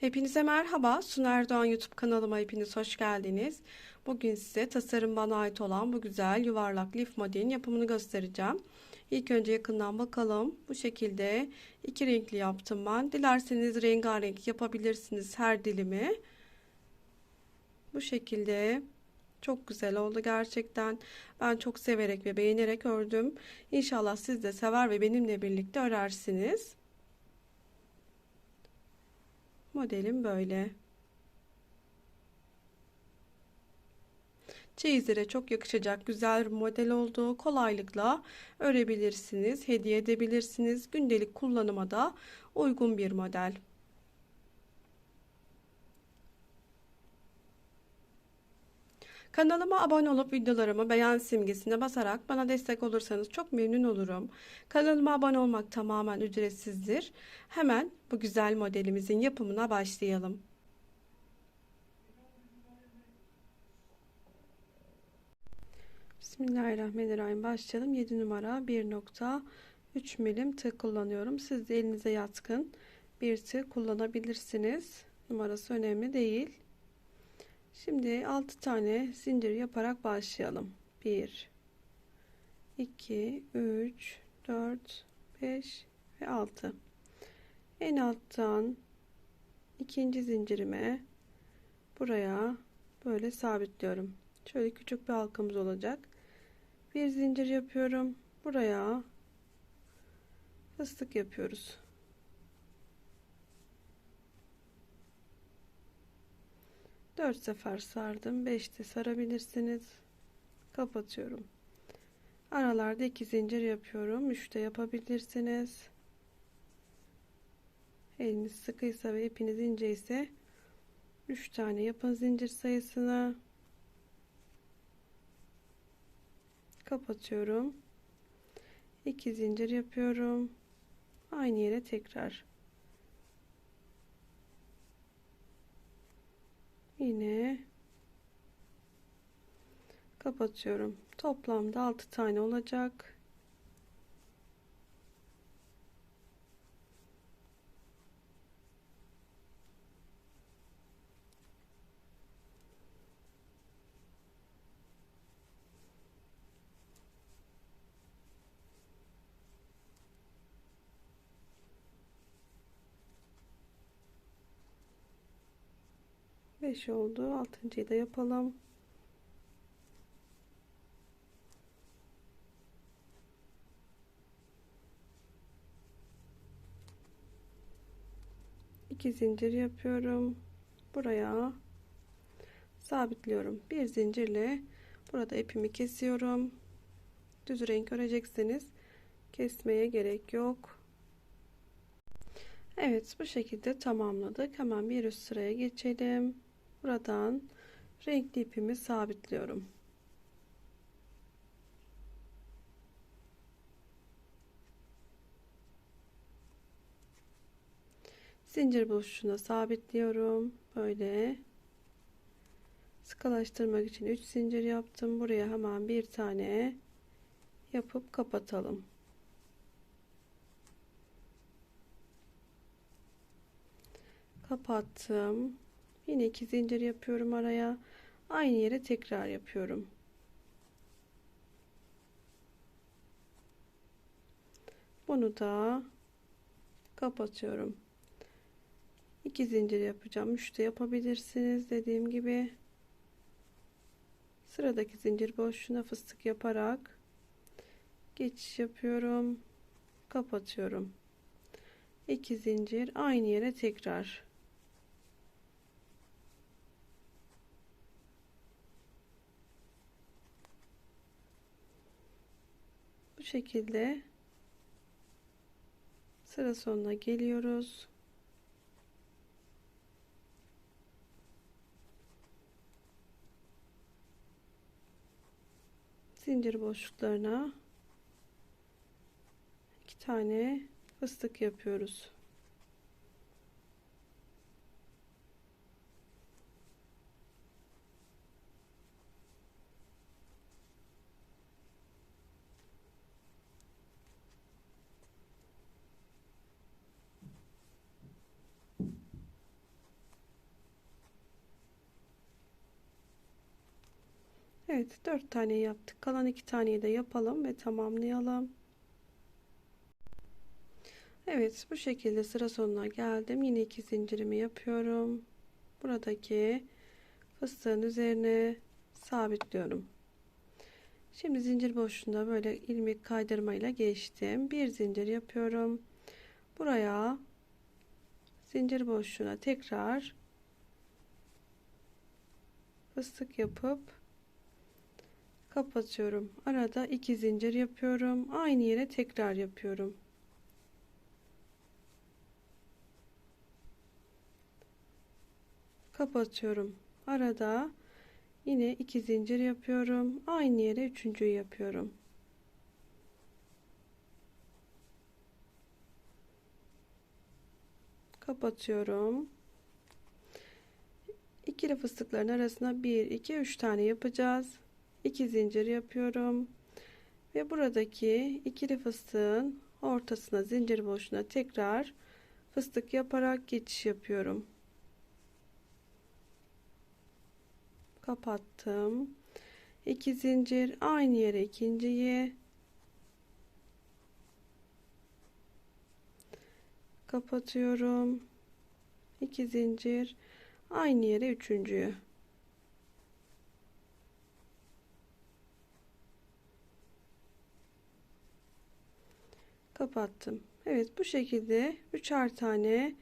Hepinize merhaba. Suner Erdoğan YouTube kanalıma hepiniz hoş geldiniz. Bugün size tasarım bana ait olan bu güzel yuvarlak lif modelin yapımını göstereceğim. İlk önce yakından bakalım. Bu şekilde iki renkli yaptım ben. Dilerseniz rengarenk yapabilirsiniz her dilimi. Bu şekilde çok güzel oldu gerçekten. Ben çok severek ve beğenerek ördüm. İnşallah siz de sever ve benimle birlikte örersiniz. Modelim böyle. Çeyizlere çok yakışacak güzel bir model oldu. Kolaylıkla örebilirsiniz, hediye edebilirsiniz. Gündelik kullanıma da uygun bir model. Kanalıma abone olup videolarımı beğen simgesine basarak bana destek olursanız çok memnun olurum. Kanalıma abone olmak tamamen ücretsizdir. Hemen bu güzel modelimizin yapımına başlayalım. Bismillahirrahmanirrahim başlayalım. 7 numara 1.3 milim tığ kullanıyorum. Siz de elinize yatkın bir tığ kullanabilirsiniz. Numarası önemli değil. Şimdi 6 tane zincir yaparak başlayalım. 1 2 3 4 5 ve 6 en alttan ikinci zincirime buraya böyle sabitliyorum. Şöyle küçük bir halkamız olacak. Bir zincir yapıyorum. Buraya fıstık yapıyoruz 4 sefer sardım 5'te sarabilirsiniz. Kapatıyorum. Aralarda 2 zincir yapıyorum 3'te yapabilirsiniz. Eliniz sıkıysa ve ipiniz ince ise 3 tane yapın zincir sayısını kapatıyorum. 2 zincir yapıyorum. Aynı yere tekrar yine kapatıyorum. Toplamda 6 tane olacak. Beş oldu. Altıncıyı da yapalım. iki zincir yapıyorum. Buraya sabitliyorum. Bir zincirle burada ipimi kesiyorum. Düz renk örecekseniz kesmeye gerek yok. Evet bu şekilde tamamladık. Hemen bir üst sıraya geçelim buradan renkli ipimi sabitliyorum. Zincir boşluğuna sabitliyorum. Böyle. Sıkılaştırmak için 3 zincir yaptım. Buraya hemen bir tane yapıp kapatalım. Kapattım yine 2 zincir yapıyorum araya. Aynı yere tekrar yapıyorum. Bunu da kapatıyorum. 2 zincir yapacağım. 3 de yapabilirsiniz dediğim gibi. Sıradaki zincir boşluğuna fıstık yaparak geçiş yapıyorum. Kapatıyorum. 2 zincir aynı yere tekrar bu şekilde sıra sonuna geliyoruz zincir boşluklarına iki tane fıstık yapıyoruz. Evet 4 tane yaptık. Kalan 2 taneyi de yapalım ve tamamlayalım. Evet bu şekilde sıra sonuna geldim. Yine iki zincirimi yapıyorum. Buradaki fıstığın üzerine sabitliyorum. Şimdi zincir boşluğunda böyle ilmek kaydırmayla geçtim. Bir zincir yapıyorum. Buraya zincir boşluğuna tekrar fıstık yapıp kapatıyorum. Arada iki zincir yapıyorum. Aynı yere tekrar yapıyorum. Kapatıyorum. Arada yine iki zincir yapıyorum. Aynı yere üçüncüyü yapıyorum. Kapatıyorum. İkili fıstıkların arasına 1 2 3 tane yapacağız. 2 zincir yapıyorum. Ve buradaki ikili fıstığın ortasına zincir boşluğuna tekrar fıstık yaparak geçiş yapıyorum. Kapattım. 2 zincir aynı yere ikinciyi kapatıyorum. 2 zincir aynı yere üçüncüyü kapattım. Evet bu şekilde üçer tane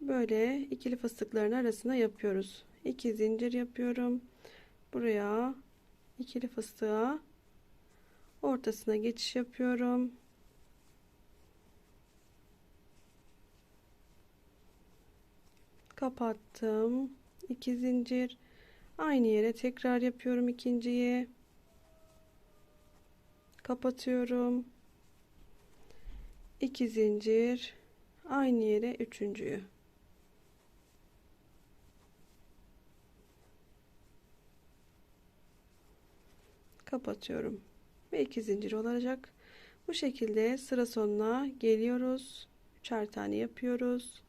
böyle ikili fıstıkların arasına yapıyoruz. 2 zincir yapıyorum. Buraya ikili fıstığa ortasına geçiş yapıyorum. kapattım 2 zincir aynı yere tekrar yapıyorum ikinciyi kapatıyorum 2 zincir aynı yere üçüncüyü. Kapatıyorum ve 2 zincir olacak. Bu şekilde sıra sonuna geliyoruz. Üçer tane yapıyoruz.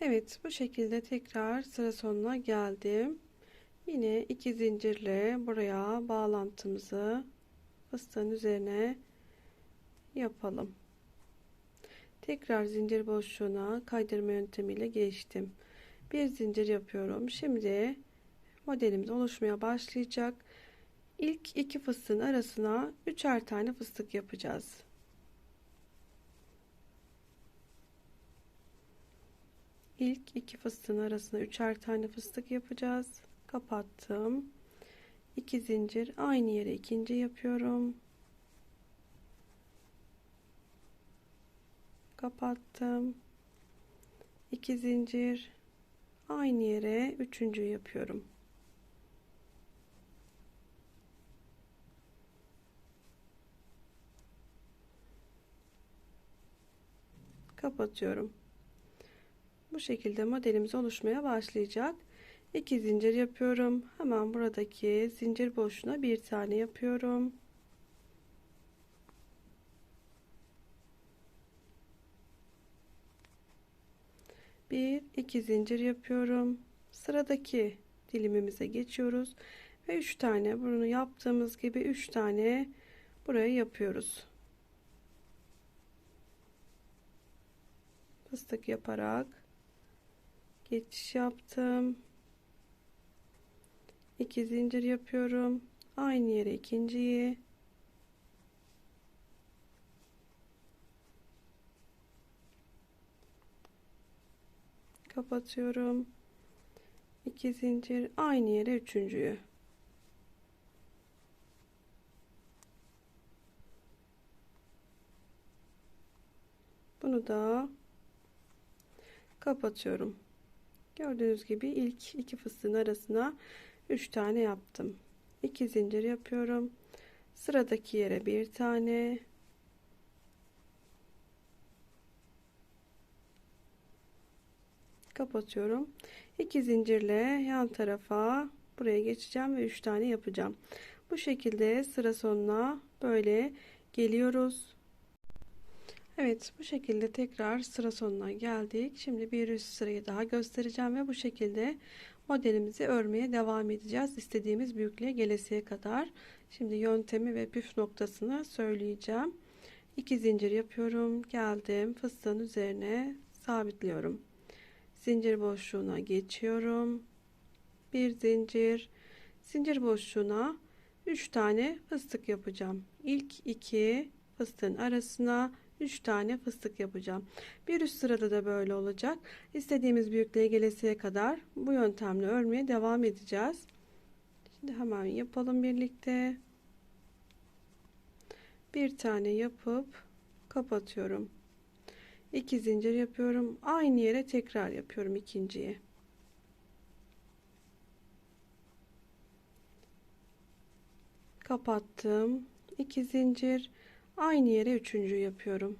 Evet bu şekilde tekrar sıra sonuna geldim. Yine iki zincirle buraya bağlantımızı fıstığın üzerine yapalım. Tekrar zincir boşluğuna kaydırma yöntemiyle geçtim. Bir zincir yapıyorum. Şimdi modelimiz oluşmaya başlayacak. İlk iki fıstığın arasına üçer tane fıstık yapacağız. İlk iki fıstığın arasına üçer tane fıstık yapacağız. Kapattım. 2 zincir aynı yere ikinci yapıyorum. Kapattım. 2 zincir aynı yere üçüncü yapıyorum. Kapatıyorum. Bu şekilde modelimiz oluşmaya başlayacak. 2 zincir yapıyorum. Hemen buradaki zincir boşluğuna bir tane yapıyorum. Bir, iki zincir yapıyorum. Sıradaki dilimimize geçiyoruz ve üç tane bunu yaptığımız gibi üç tane buraya yapıyoruz. Fıstık yaparak geçiş yaptım. 2 zincir yapıyorum. Aynı yere ikinciyi kapatıyorum. 2 zincir aynı yere üçüncüyü bunu da kapatıyorum. Gördüğünüz gibi ilk iki fıstığın arasına 3 tane yaptım. 2 zincir yapıyorum. Sıradaki yere bir tane kapatıyorum. 2 zincirle yan tarafa buraya geçeceğim ve 3 tane yapacağım. Bu şekilde sıra sonuna böyle geliyoruz. Evet bu şekilde tekrar sıra sonuna geldik. Şimdi bir üst sırayı daha göstereceğim ve bu şekilde modelimizi örmeye devam edeceğiz. İstediğimiz büyüklüğe gelesiye kadar. Şimdi yöntemi ve püf noktasını söyleyeceğim. 2 zincir yapıyorum. Geldim. Fıstığın üzerine sabitliyorum. Zincir boşluğuna geçiyorum. Bir zincir. Zincir boşluğuna 3 tane fıstık yapacağım. İlk 2 fıstığın arasına 3 tane fıstık yapacağım. Bir üst sırada da böyle olacak. İstediğimiz büyüklüğe gelesiye kadar bu yöntemle örmeye devam edeceğiz. Şimdi hemen yapalım birlikte. Bir tane yapıp kapatıyorum. 2 zincir yapıyorum. Aynı yere tekrar yapıyorum ikinciyi. Kapattım. 2 zincir Aynı yere üçüncü yapıyorum.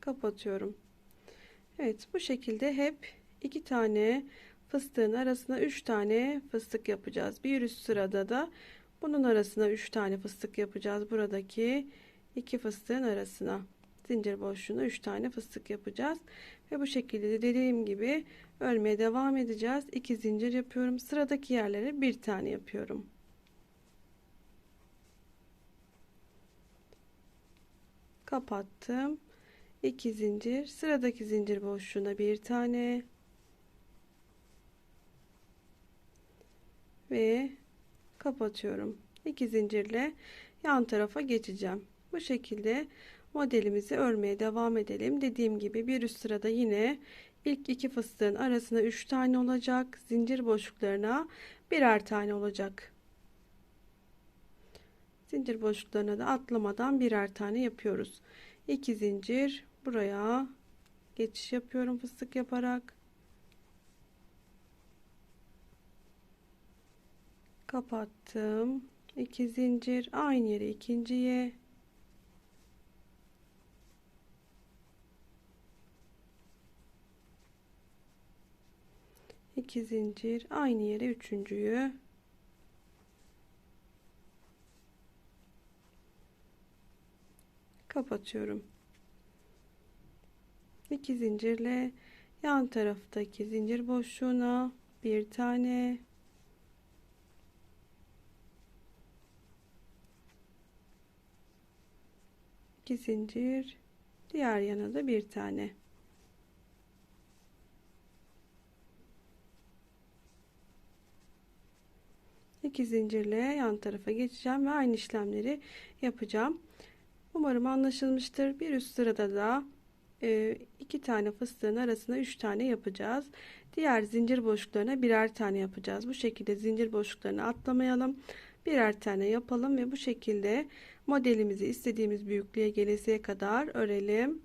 Kapatıyorum. Evet bu şekilde hep iki tane fıstığın arasına üç tane fıstık yapacağız. Bir üst sırada da bunun arasına üç tane fıstık yapacağız. Buradaki iki fıstığın arasına zincir boşluğuna üç tane fıstık yapacağız. Ve bu şekilde de dediğim gibi örmeye devam edeceğiz. 2 zincir yapıyorum. Sıradaki yerlere bir tane yapıyorum. Kapattım. 2 zincir. Sıradaki zincir boşluğuna bir tane. Ve kapatıyorum. 2 zincirle yan tarafa geçeceğim. Bu şekilde modelimizi örmeye devam edelim. Dediğim gibi bir üst sırada yine ilk iki fıstığın arasına 3 tane olacak. Zincir boşluklarına birer tane olacak. Zincir boşluklarına da atlamadan birer tane yapıyoruz. 2 zincir buraya geçiş yapıyorum fıstık yaparak. Kapattım. 2 zincir aynı yere ikinciye. 2 zincir aynı yere üçüncüyü. Kapatıyorum. 2 zincirle yan taraftaki zincir boşluğuna bir tane iki zincir diğer yana da bir tane 2 zincirle yan tarafa geçeceğim ve aynı işlemleri yapacağım. Umarım anlaşılmıştır. Bir üst sırada da e, iki tane fıstığın arasına üç tane yapacağız. Diğer zincir boşluklarına birer tane yapacağız. Bu şekilde zincir boşluklarını atlamayalım. Birer tane yapalım ve bu şekilde modelimizi istediğimiz büyüklüğe gelesiye kadar örelim.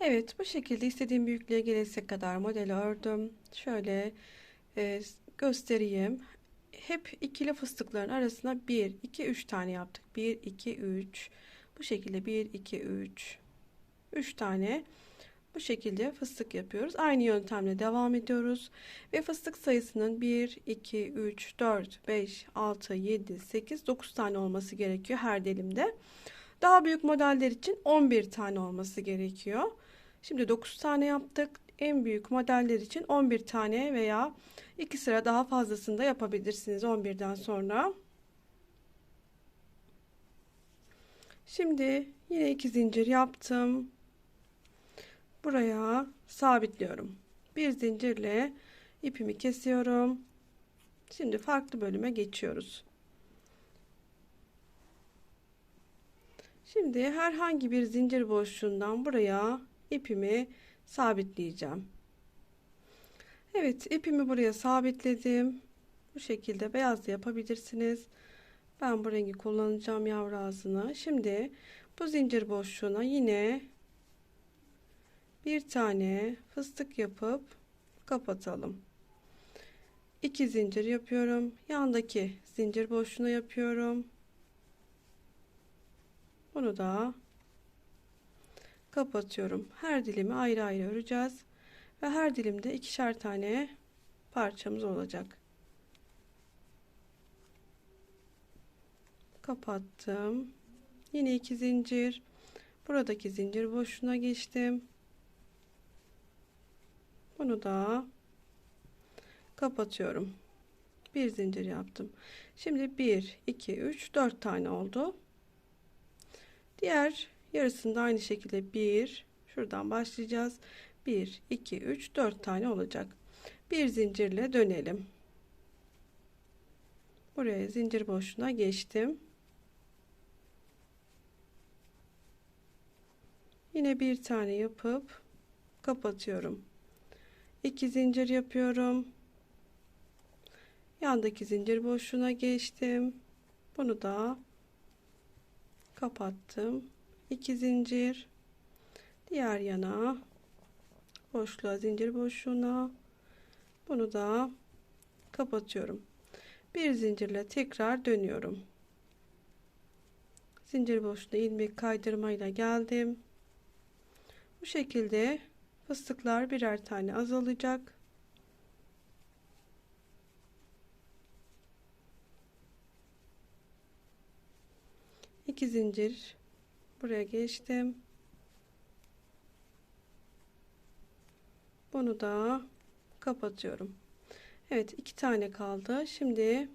Evet bu şekilde istediğim büyüklüğe gelesiye kadar modeli ördüm. Şöyle e, göstereyim. Hep ikili fıstıkların arasına 1, 2, 3 tane yaptık. 1, 2, 3. Bu şekilde 1, 2, 3. 3 tane bu şekilde fıstık yapıyoruz. Aynı yöntemle devam ediyoruz. Ve fıstık sayısının 1, 2, 3, 4, 5, 6, 7, 8, 9 tane olması gerekiyor her dilimde. Daha büyük modeller için 11 tane olması gerekiyor. Şimdi 9 tane yaptık en büyük modeller için 11 tane veya 2 sıra daha fazlasını da yapabilirsiniz 11'den sonra. Şimdi yine iki zincir yaptım. Buraya sabitliyorum. Bir zincirle ipimi kesiyorum. Şimdi farklı bölüme geçiyoruz. Şimdi herhangi bir zincir boşluğundan buraya ipimi sabitleyeceğim. Evet ipimi buraya sabitledim. Bu şekilde beyaz da yapabilirsiniz. Ben bu rengi kullanacağım yavru ağzını. Şimdi bu zincir boşluğuna yine bir tane fıstık yapıp kapatalım. 2 zincir yapıyorum. Yandaki zincir boşluğuna yapıyorum. Bunu da kapatıyorum. Her dilimi ayrı ayrı öreceğiz. Ve her dilimde ikişer tane parçamız olacak. Kapattım. Yine iki zincir. Buradaki zincir boşluğuna geçtim. Bunu da kapatıyorum. Bir zincir yaptım. Şimdi 1, 2, 3, 4 tane oldu. Diğer yarısında aynı şekilde 1, şuradan başlayacağız. 1, 2, 3, 4 tane olacak. Bir zincirle dönelim. Buraya zincir boşluğuna geçtim. Yine bir tane yapıp kapatıyorum. 2 zincir yapıyorum. Yandaki zincir boşluğuna geçtim. Bunu da kapattım. 2 zincir. Diğer yana boşluğa zincir boşluğuna bunu da kapatıyorum. Bir zincirle tekrar dönüyorum. Zincir boşluğuna ilmek kaydırmayla geldim. Bu şekilde fıstıklar birer tane azalacak. İki zincir buraya geçtim. Bunu da kapatıyorum. Evet iki tane kaldı. Şimdi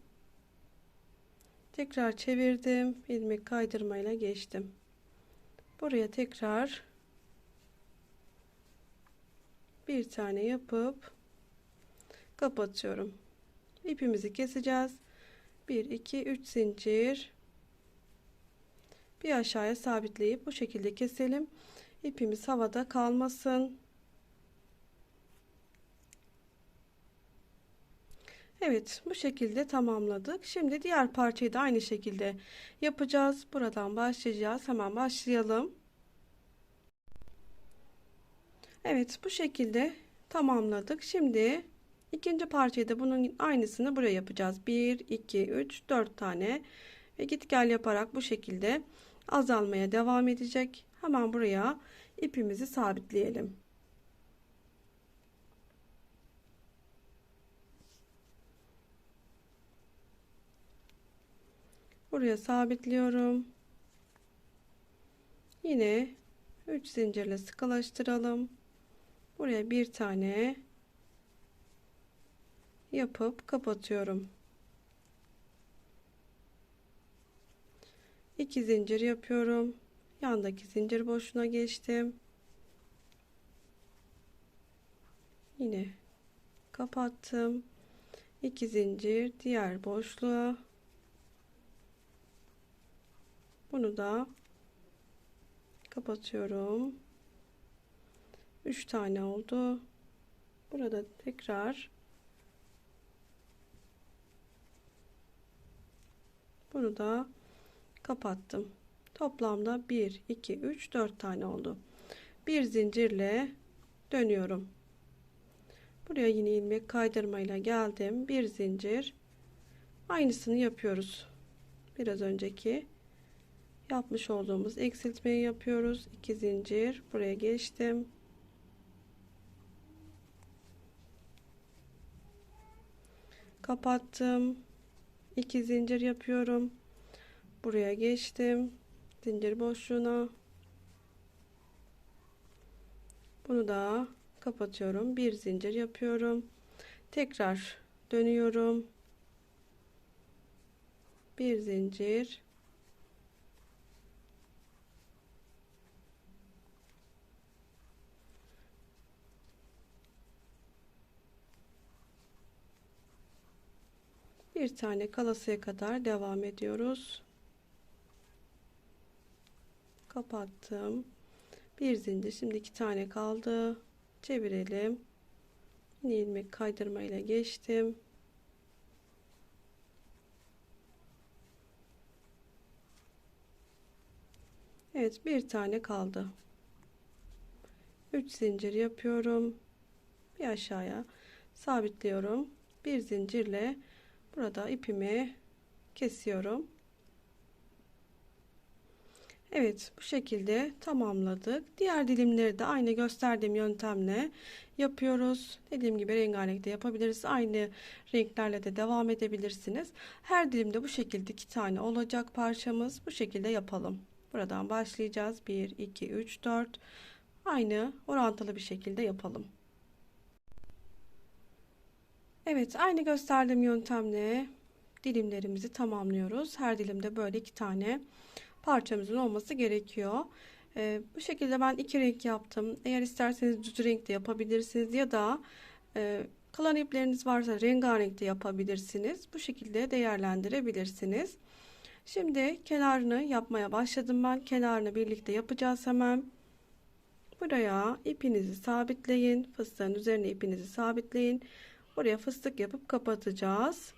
tekrar çevirdim. ilmek kaydırmayla geçtim. Buraya tekrar bir tane yapıp kapatıyorum. İpimizi keseceğiz. 1 2 3 zincir bir aşağıya sabitleyip bu şekilde keselim. İpimiz havada kalmasın. Evet bu şekilde tamamladık. Şimdi diğer parçayı da aynı şekilde yapacağız. Buradan başlayacağız. Hemen başlayalım. Evet bu şekilde tamamladık. Şimdi ikinci parçayı da bunun aynısını buraya yapacağız. 1, 2, 3, 4 tane ve git gel yaparak bu şekilde azalmaya devam edecek. Hemen buraya ipimizi sabitleyelim. Buraya sabitliyorum. Yine 3 zincirle sıkılaştıralım. Buraya bir tane yapıp kapatıyorum. 2 zincir yapıyorum. Yandaki zincir boşluğuna geçtim. Yine kapattım. 2 zincir diğer boşluğa. Bunu da kapatıyorum. 3 tane oldu. Burada tekrar bunu da kapattım. Toplamda 1 2 3 4 tane oldu. Bir zincirle dönüyorum. Buraya yine ilmek kaydırmayla geldim. Bir zincir. Aynısını yapıyoruz. Biraz önceki yapmış olduğumuz eksiltmeyi yapıyoruz. 2 zincir buraya geçtim. Kapattım. 2 zincir yapıyorum. Buraya geçtim. Zincir boşluğuna. Bunu da kapatıyorum. Bir zincir yapıyorum. Tekrar dönüyorum. Bir zincir bir tane kalasıya kadar devam ediyoruz. Kapattım. Bir zincir şimdi iki tane kaldı. Çevirelim. Yine ilmek kaydırma ile geçtim. Evet bir tane kaldı. 3 zincir yapıyorum. Bir aşağıya sabitliyorum. Bir zincirle burada ipimi kesiyorum. Evet bu şekilde tamamladık. Diğer dilimleri de aynı gösterdiğim yöntemle yapıyoruz. Dediğim gibi rengarenk de yapabiliriz. Aynı renklerle de devam edebilirsiniz. Her dilimde bu şekilde iki tane olacak parçamız. Bu şekilde yapalım. Buradan başlayacağız. 1, 2, 3, 4. Aynı orantılı bir şekilde yapalım. Evet, aynı gösterdiğim yöntemle dilimlerimizi tamamlıyoruz. Her dilimde böyle iki tane parçamızın olması gerekiyor. Ee, bu şekilde ben iki renk yaptım. Eğer isterseniz düz renk de yapabilirsiniz ya da e, kalan ipleriniz varsa rengarenk de yapabilirsiniz. Bu şekilde değerlendirebilirsiniz. Şimdi kenarını yapmaya başladım ben. Kenarını birlikte yapacağız hemen. Buraya ipinizi sabitleyin. Fıstığın üzerine ipinizi sabitleyin. Buraya fıstık yapıp kapatacağız.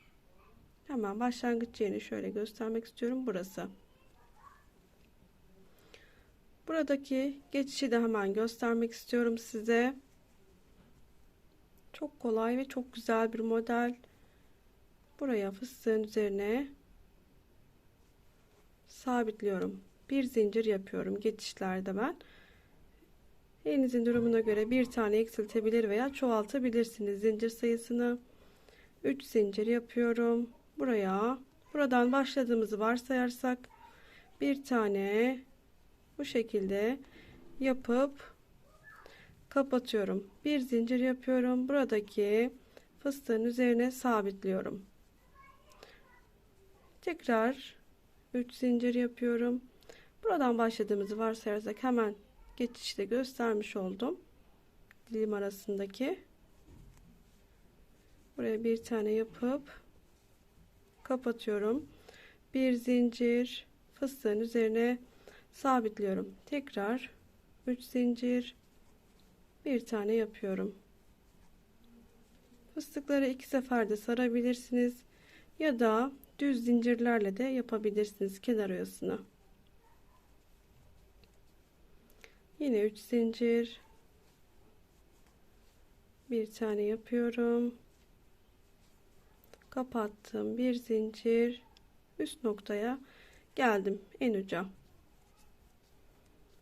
Hemen başlangıç yerini şöyle göstermek istiyorum. Burası. Buradaki geçişi de hemen göstermek istiyorum size. Çok kolay ve çok güzel bir model. Buraya fıstığın üzerine sabitliyorum. Bir zincir yapıyorum geçişlerde ben. Elinizin durumuna göre bir tane eksiltebilir veya çoğaltabilirsiniz zincir sayısını. 3 zincir yapıyorum. Buraya buradan başladığımızı varsayarsak bir tane bu şekilde yapıp kapatıyorum. Bir zincir yapıyorum. Buradaki fıstığın üzerine sabitliyorum. Tekrar 3 zincir yapıyorum. Buradan başladığımızı varsayarsak hemen geçişte göstermiş oldum. Dilim arasındaki. Buraya bir tane yapıp kapatıyorum. Bir zincir fıstığın üzerine sabitliyorum. Tekrar 3 zincir bir tane yapıyorum. Fıstıkları iki seferde sarabilirsiniz ya da düz zincirlerle de yapabilirsiniz kenar oyasını. Yine 3 zincir bir tane yapıyorum. Kapattım. Bir zincir üst noktaya geldim en uca.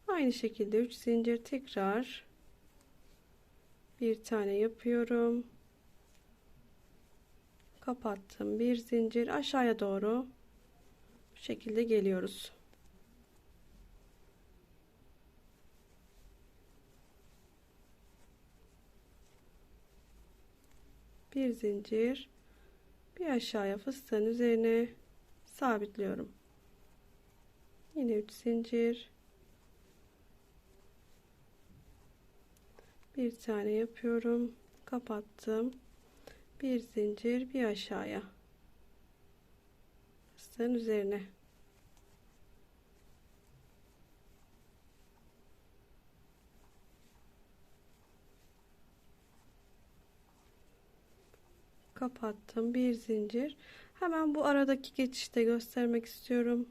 Aynı şekilde 3 zincir tekrar bir tane yapıyorum. Kapattım. Bir zincir aşağıya doğru bu şekilde geliyoruz. Bir zincir bir aşağıya fıstığın üzerine sabitliyorum. Yine 3 zincir. Bir tane yapıyorum kapattım. Bir zincir bir aşağıya fıstığın üzerine kapattım. Bir zincir. Hemen bu aradaki geçişte göstermek istiyorum.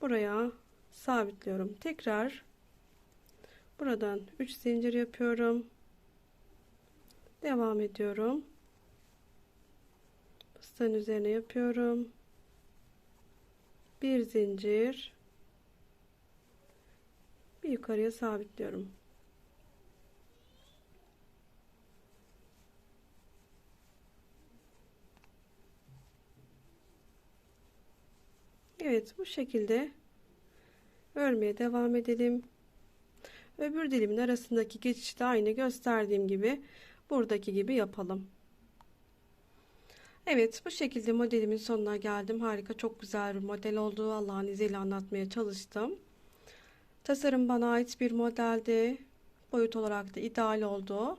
Buraya sabitliyorum. Tekrar buradan 3 zincir yapıyorum. Devam ediyorum. Fıstığın üzerine yapıyorum. Bir zincir. Bir yukarıya sabitliyorum Evet bu şekilde örmeye devam edelim. Öbür dilimin arasındaki geçişi de aynı gösterdiğim gibi buradaki gibi yapalım. Evet bu şekilde modelimin sonuna geldim. Harika çok güzel bir model oldu. Allah'ın izniyle anlatmaya çalıştım. Tasarım bana ait bir modeldi. Boyut olarak da ideal oldu.